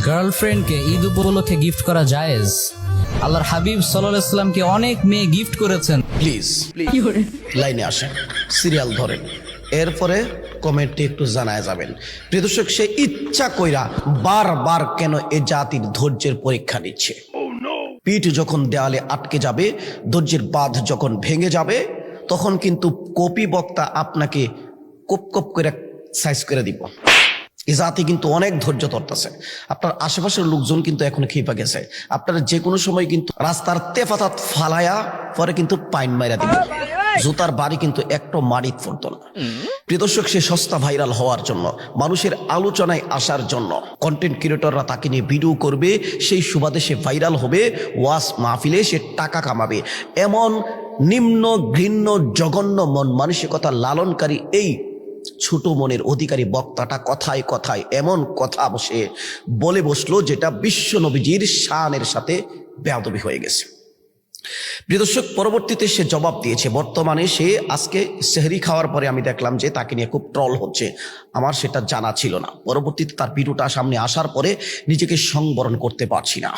গার্লফ্রেন্ডকে ঈদ উপলক্ষে গিফট করা জায়েজ? আল্লাহর হাবিব সাল্লাহ ইসলামকে অনেক মেয়ে গিফট করেছেন। প্লিজ লাইনে আসেন সিরিয়াল ধরেন। এরপরে কমেন্টে একটু জানায় যাবেন। প্রিয় দর্শক সে ইচ্ছা কইরা বারবার কেন এ জাতির ধৈর্যের পরীক্ষা নিচ্ছে? পিঠ যখন দেয়ালে আটকে যাবে ধৈর্যের বাঁধ যখন ভেঙে যাবে তখন কিন্তু কপি বক্তা আপনাকে কপ কপ করে সাইজ করে দিব। এই জাতি কিন্তু অনেক ধৈর্য ধরতেছে। আপনার আশেপাশের লোকজন কিন্তু এখন খেপা গেছে। আপনার যে কোনো সময় কিন্তু রাস্তার তেফাতাত ফালায়া পরে কিন্তু পাইন মাইরা দিবে জুতার বাড়ি কিন্তু একটু মারিত পড়তো না। প্রিয় দর্শক সে সস্তা ভাইরাল হওয়ার জন্য মানুষের আলোচনায় আসার জন্য কন্টেন্ট ক্রিয়েটররা তাকে নিয়ে ভিডিও করবে সেই সুবাদে সে ভাইরাল হবে ওয়াস মাহফিলে সে টাকা কামাবে। এমন নিম্ন ঘৃণ্য জঘন্য মন মানসিকতা লালনকারী এই ছোট মনের অধিকারী বক্তাটা কথায় কথায় এমন কথা বসে বলে বসল যেটা বিশ্ব নবীজির শানের সাথে বেয়াদবি হয়ে গেছে। প্রিয় দর্শক, পরবর্তীতে সে জবাব দিয়েছে। বর্তমানে সে আজকে সেহরি খাওয়ার পরে আমি দেখলাম যে তাকে নিয়ে খুব ট্রল হচ্ছে। আমার সেটা জানা ছিল না। পরবর্তীতে তার ভিডিওটা সামনে আসার পরে নিজেকে সংবরণ করতে পারছি না।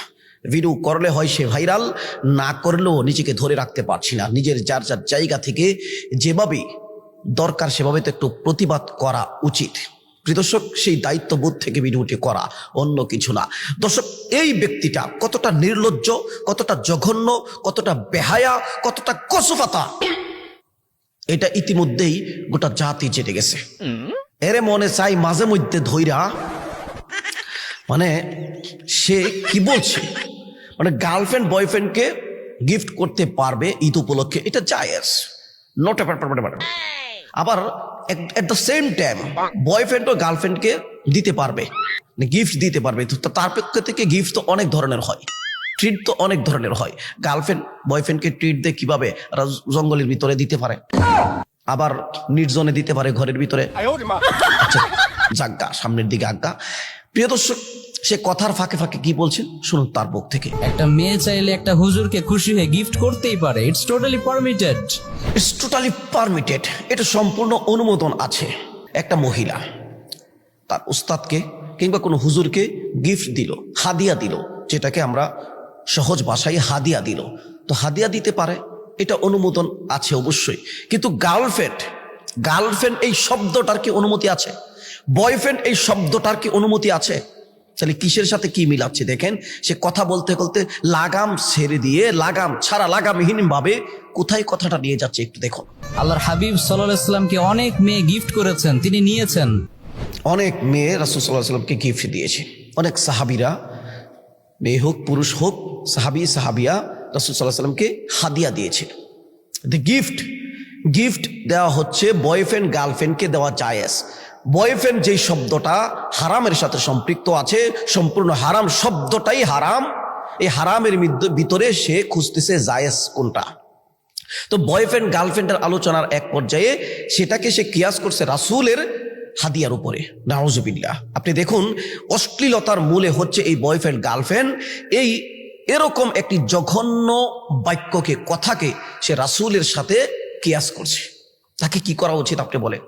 ভিডিও করলে হয় সে ভাইরাল, না করলেও নিজেকে ধরে রাখতে পারছি না। নিজের যার যার জায়গা থেকে যেভাবে দরকার সেভাবে তো একটু প্রতিবাদ করা উচিত। দর্শক, সেই দায়িত্ববোধ থেকে ভিডিওটি করা অন্য কিছু না। দর্শক, এই ব্যক্তিটা কতটা নির্লজ্জ, কতটা জঘন্য, কতটা বেহায়া, কতটা কসুফাতা? এটা ইতিমধ্যেই গোটা জাতি জেনে গেছে। এরে মনে চাই মাঝে মধ্যে ধৈরা মানে সে কি বলছে? মানে গার্লফ্রেন্ড, বয়ফ্রেন্ডকে গিফট করতে পারবে ঈদ উপলক্ষে, এটা জায়েজ। নট আবার at the same time boyfriend ও গার্লফ্রেন্ডকে দিতে পারবে। গিফট দিতে পারবে। তো তার পক্ষ থেকে গিফট তো অনেক ধরনের হয়। ট্রিট তো অনেক ধরনের হয়। গার্লফ্রেন্ড বয়ফ্রেন্ডকে ট্রিট দিয়ে কীভাবে জঙ্গলের ভিতরে দিতে পারে? আবার নির্জনে দিতে পারে ঘরের ভিতরে। আচ্ছা জাগা সামনের দিকে আজ্ঞা প্রিয় দর্শক সে কথার ফাঁকে ফাঁকে কি বলছেন শুনুন তার মুখ থেকে। একটা মেয়ে চাইলে একটা হুজুরকে খুশি হয়ে গিফট করতেই পারে। It's totally permitted it's totally permitted এটা সম্পূর্ণ অনুমোদন আছে। একটা মহিলা তার উস্তাদকে কিংবা কোনো হুজুরকে গিফট দিল হাদিয়া দিল যেটাকে আমরা সহজ ভাষায় হাদিয়া দিল। তো হাদিয়া দিতে পারে এটা অনুমোদন আছে অবশ্যই। কিন্তু গার্লফ্রেন্ড গার্লফ্রেন্ড এই শব্দটার কি অনুমতি আছে? বয়ফ্রেন্ড এই শব্দটার কি অনুমতি আছে? তাহলে কিসের সাথে কি মিলাচ্ছে দেখেন? সে কথা বলতে বলতে লাগাম ছেড়ে দিয়ে লাগাম ছাড়া লাগামহীন ভাবে কোথায় কথাটা নিয়ে যাচ্ছে একটু দেখুন। আল্লাহর হাবিব সাল্লাহ ইসলামকে অনেক মেয়ে গিফট করেছেন তিনি নিয়েছেন। অনেক মেয়ে রাসুল সাল্লাহ সাল্লামকে গিফট দিয়েছে। অনেক সাহাবিরা মেয়ে হোক পুরুষ হোক সাহাবি সাহাবিয়া রাসুল সাল্লাহ সাল্লামকে হাদিয়া দিয়েছে। দ্য গিফট গিফট দেওয়া হচ্ছে বয়ফ্রেন্ড গার্লফ্রেন্ডকে দেওয়া জায়েজ। বয়ফ্রেন্ড যেই শব্দটা হারামের সাথে সম্পৃক্ত আছে, সম্পূর্ণ হারাম শব্দটাই হারাম, এই হারামের ভিতরে সে খুঁজতেছে জায়েজ কোনটা। তো বয়ফ্রেন্ড, গার্লফ্রেন্ডের আলোচনার এক পর্যায়ে সেটাকে সে কিয়াস করছে রাসূলের হাদিয়ার উপরে। নাউজুবিল্লাহ। আপনি দেখুন, অশ্লীলতার মূলে হচ্ছে এই বয়ফ্রেন্ড, গার্লফ্রেন্ড। এই এরকম একটি জঘন্য বাক্যকে, কথাকে সে রাসূলের সাথে কিয়াস করছে। তাকে কি করা উচিত আপনি বলেন?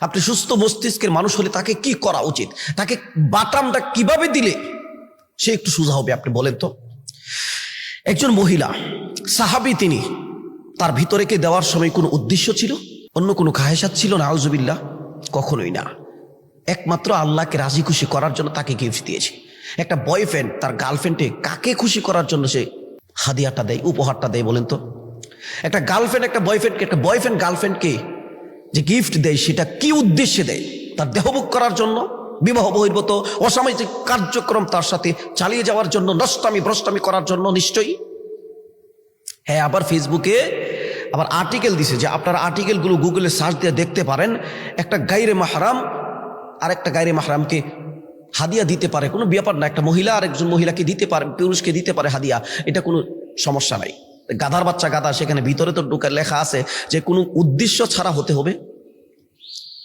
আপনি সুস্থ মস্তিষ্কের মানুষ হলে তাকে কি করা উচিত? তাকে বাটামটা কীভাবে দিলে? সে একটু সোজা হবে, আপনি বলেন তো। একজন মহিলা, সাহাবি তিনি, তার ভিতরেকে দেওয়ার সময় কোনো উদ্দেশ্য ছিল? অন্য কোনো খাহেসাত ছিল না? আউজুবিল্লাহ কখনোই না। একমাত্র আল্লাহকে রাজি খুশি করার জন্য তাকে গিফট দিয়েছে। একটা বয়ফ্রেন্ড তার গার্লফ্রেন্ডে কাকে খুশি করার জন্য সে হাদিয়াটা দেয়, উপহারটা দেয়, বলেন তো। একটা গার্লফ্রেন্ড একটা বয়ফ্রেন্ডকে একটা বয়ফ্রেন্ড গার্লফ্রেন্ডকে যে গিফট দেয়, সেটা কি উদ্দেশ্যে দেয়? তার দেহভোগ করার জন্য, বিবাহ বহির্ভূত, অসামাজিক কার্যক্রম তার সাথে চালিয়ে যাওয়ার জন্য, নষ্টামি, ভ্রষ্টামি করার জন্য নিশ্চয়ই? হ্যাঁ আবার ফেসবুকে আবার আর্টিকেল দিছে যে আপনারা আর্টিকেলগুলো গুগলে সার্চ দিয়ে দেখতে পারেন, একটা গাইরে মাহারাম আর একটা গাইরে মাহারামকে হাদিয়া দিতে পারে। কোনো ব্যাপার না, একটা মহিলা আর একজন মহিলাকে দিতে পারে, পুরুষকে দিতে পারে হাদিয়া, এটা কোনো সমস্যা নাই। গাধার বাচ্চা গাধা, সেখানে ভিতরে তো ঢুকে লেখা আছে যে কোনো উদ্দেশ্য ছাড়া হতে হবে।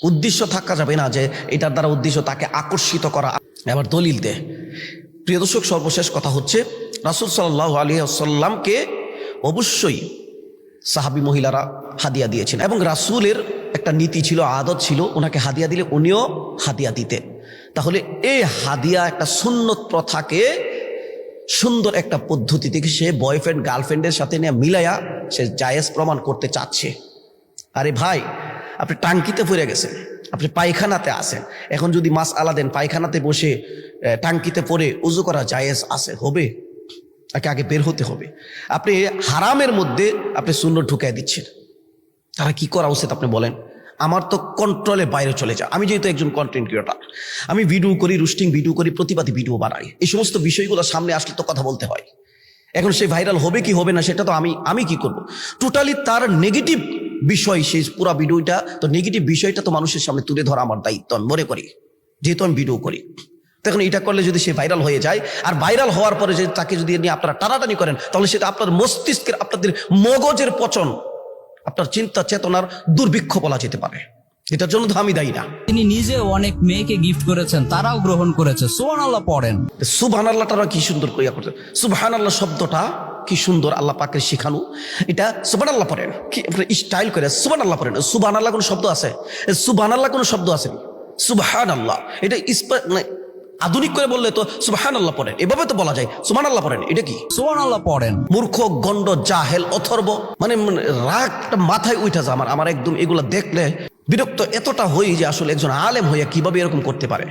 উদ্দেশ্য থাকা যাবে না যে এটার দ্বারা উদ্দেশ্য তাকে আকর্ষিত করা। এবার দলিল দে। প্রিয় দর্শক, সর্বশেষ কথা হচ্ছে, রাসুল সাল্লাহ আলী সাল্লামকে অবশ্যই সাহাবি মহিলারা হাদিয়া দিয়েছেন এবং রাসূলের একটা নীতি ছিল, আদত ছিল ওনাকে হাদিয়া দিলে উনিও হাদিয়া দিতে তাহলে এই হাদিয়া একটা সুন্নত প্রথাকে সুন্দর একটা পদ্ধতি থেকে সে বয়ফ্রেন্ড গার্লফ্রেন্ডের সাথে নিয়ে মিলাইয়া সে জায়েজ প্রমাণ করতে চাচ্ছে। আরে ভাই, আপনি টাঙ্কিতে পড়ে গেছেন, আপনি পায়খানাতে আসেন এখন যদি মাছ আলা দেন, পায়খানাতে বসে টাঙ্কিতে পড়ে উজু করা জায়েজ আছে, হবে? তাকে আগে বের হতে হবে। আপনি হারামের মধ্যে আপনি শূন্য ঢুকাই দিচ্ছেন। তারা কি করা উচিত আপনি বলেন? আমার তো কন্ট্রোলে বাইরে চলে যায় আমি যেহেতু একজন কন্টেন্ট ক্রিয়েটার আমি ভিডিও করি রুস্টিং ভিডিও করি, প্রতিবাদী ভিডিও বানাই। এই সমস্ত বিষয়গুলো সামনে আসলে তো কথা বলতে হয়। এখন সে ভাইরাল হবে কি হবে না সেটা তো আমি আমি কি করব? টোটালি তার নেগেটিভ বিষয় সেই পুরো ভিডিওটা তো নেগেটিভ বিষয়টা তো মানুষের সামনে তুলে ধরা আমার দায়িত্ব, আমি মনে করি। যেহেতু আমি ভিডিও করি। তখন এটা করলে যদি সে ভাইরাল হয়ে যায়, আর ভাইরাল হওয়ার পরে যদি তাকে যদি নিয়ে আপনারা টানাটানি করেন, তাহলে সেটা আপনার মস্তিষ্কের, আপনাদের মগজের পচন আপনার চিন্তা চেতনার দুর্ভিক্ষ বলা যেতে পারে। এটার জন্য তো আমি দায়ী না। তিনি নিজে অনেক মেয়েকে গিফট করেছেন তারাও গ্রহণ করেছে। সোহান আল্লাহ পড়েন সুবহান আল্লাহটা কি সুন্দর করিয়া করছে। সুবহান আল্লাহ শব্দটা কি সুন্দর আল্লাহ পাকের শিখানো। এটা সুবান আল্লাহ পড়েন। কি স্টাইল করে সুবান আল্লাহ পড়েন। সুবহান আল্লাহ কোনো শব্দ আছে? সুবহান আল্লাহ কোনো শব্দ আছে? সুবহান আল্লাহ এটা আধুনিক করে বললে তো সুবাহান আল্লাহ পড়েন। এভাবে তো বলা যায়। সুমান আল্লাহ পড়েন। এটা কি? সুমান আল্লাহ পড়েন। মূর্খ গন্ড জাহেল অথর্ব মানে মানে রাগটা মাথায় উঠে যায় আমার আমার একদম এগুলো দেখলে বিরক্ত এতটা হই যে আসলে একজন আলেম হইয়া কীভাবে এরকম করতে পারে?